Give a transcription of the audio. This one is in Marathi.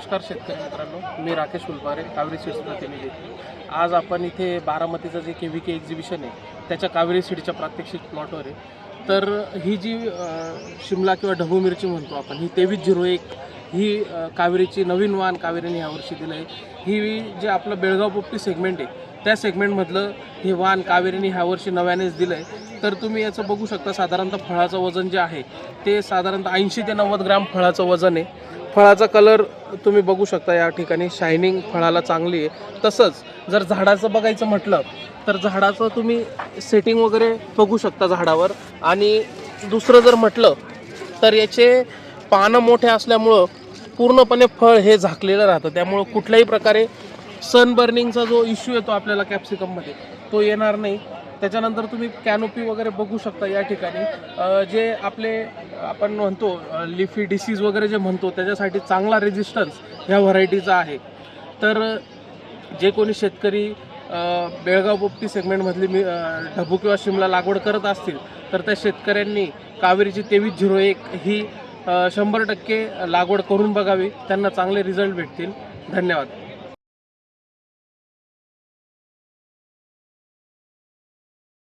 नमस्कार शेतकरी मित्रांनो मी राकेश फुलपारे कावेरी सीड्स प्रतिनिधी. आज आपण इथे बारामतीचं जे के व्ही के एक्झिबिशन आहे त्याच्या कावेरी सीडच्या प्रात्यक्षिक प्लॉटवर आहे. तर ही जी शिमला किंवा ढबू मिरची म्हणतो आपण ही तेवीस झिरो एक ही कावेरीची नवीन वाण कावेरीने यावर्षी दिलं आहे. ही जे आपलं बेळगाव पोपटी सेगमेंट आहे त्या सेगमेंटमधलं हे वाण कावेरीने ह्यावर्षी नव्यानेच दिलं आहे. तर तुम्ही याचं बघू शकता साधारणतः फळाचं वजन जे आहे ते साधारणतः ऐंशी ते नव्वद ग्राम फळाचं वजन आहे. फळाचा कलर तुम्ही बघू शकता या ठिकाणी. शायनिंग फळाला चांगली आहे. तसंच जर झाडाचं बघायचं म्हटलं तर झाडाचं तुम्ही सेटिंग वगैरे बघू शकता झाडावर. आणि दुसरं जर म्हटलं तर याचे पानं मोठे असल्यामुळं पूर्णपणे फळ हे झाकलेलं राहतं. त्यामुळं कुठल्याही प्रकारे सनबर्निंगचा जो इश्यू येतो आपल्याला कॅप्सिकममध्ये तो येणार नाही. त्याच्यानंतर तुम्ही कॅनोपी वगैरे बघू शकता या ठिकाणी. जे आपले आपण म्हणतो लिफी डिसीज वगैरे जे म्हणतो त्याच्यासाठी चांगला रेजिस्टन्स ह्या व्हरायटीचा आहे. तर जे कोणी शेतकरी बेळगाव पोपटी सेगमेंटमधली मी ढबू किंवा शिमला लागवड करत असतील तर त्या शेतकऱ्यांनी कावेरीची तेवीस झिरो एक ही शंभर टक्के लागवड करून बघावी. त्यांना चांगले रिझल्ट भेटतील. धन्यवाद.